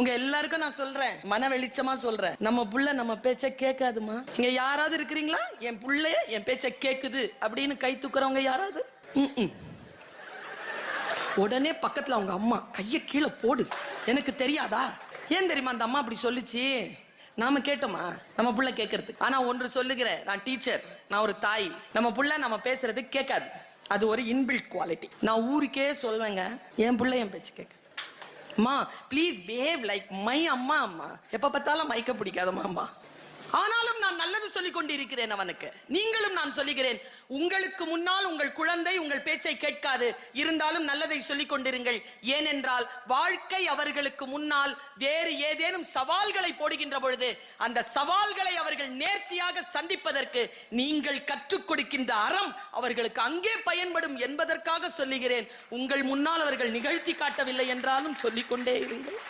உங்க எல்லாருக்கும் நான் சொல்றேன். மன வெளிச்சமா சொல்றேன். நம்ம புள்ள நம்ம பேச்ச கேட்காதுமா? இங்க யாராவது இருக்கிறீங்களா? என் புள்ளைய என் பேச்ச கேக்குது அப்படின்னு கை தூக்குறவங்க யாராவது? உடனே பக்கத்துல அவங்க அம்மா கைய கீழே போடு. எனக்கு தெரியாதா? ஏன் தெரியுமா அந்த அம்மா அப்படி சொல்லிச்சு? நாம கேட்டோமா? நம்ம புள்ள கேட்கறதுக்கு ஆனா ஒன்று சொல்லுகிறேன் நான் டீச்சர் நான் ஒரு தாய். நம்ம புள்ள நம்ம பேசுறது கேட்காது. அது ஒரு இன்பில்ட் குவாலிட்டி நான் ஊருக்கே சொல்வேங்க என் புள்ள என் பேச்சு கேட்க அம்மா ப்ளீஸ் பிஹேவ் லைக் மை அம்மா அம்மா. எப்ப பார்த்தாலும் மைக்க பிடிக்காதம்மா அம்மா ஆனாலும் நான் நல்லது சொல்லிக் கொண்டிருக்கிறேன் அவனுக்கு. நீங்களும் நான் சொல்லுகிறேன் உங்களுக்கு முன்னால் உங்கள் குழந்தை உங்கள் பேச்சை கேட்காது இருந்தாலும் நல்லதை சொல்லிக் கொண்டிருங்கள் ஏனென்றால் வாழ்க்கை அவர்களுக்கு முன்னால் வேறு ஏதேனும் சவால்களை போடுகின்ற பொழுது அந்த சவால்களை அவர்கள் நேர்த்தியாக சந்திப்பதற்கு நீங்கள் கற்றுக் கொடுக்கின்ற அறம் அவர்களுக்கு அங்கே பயன்படும் என்பதற்காக சொல்லுகிறேன். உங்கள் முன்னால் அவர்கள் நிகழ்த்தி காட்டவில்லை என்றாலும் சொல்லிக்கொண்டே இருங்கள்.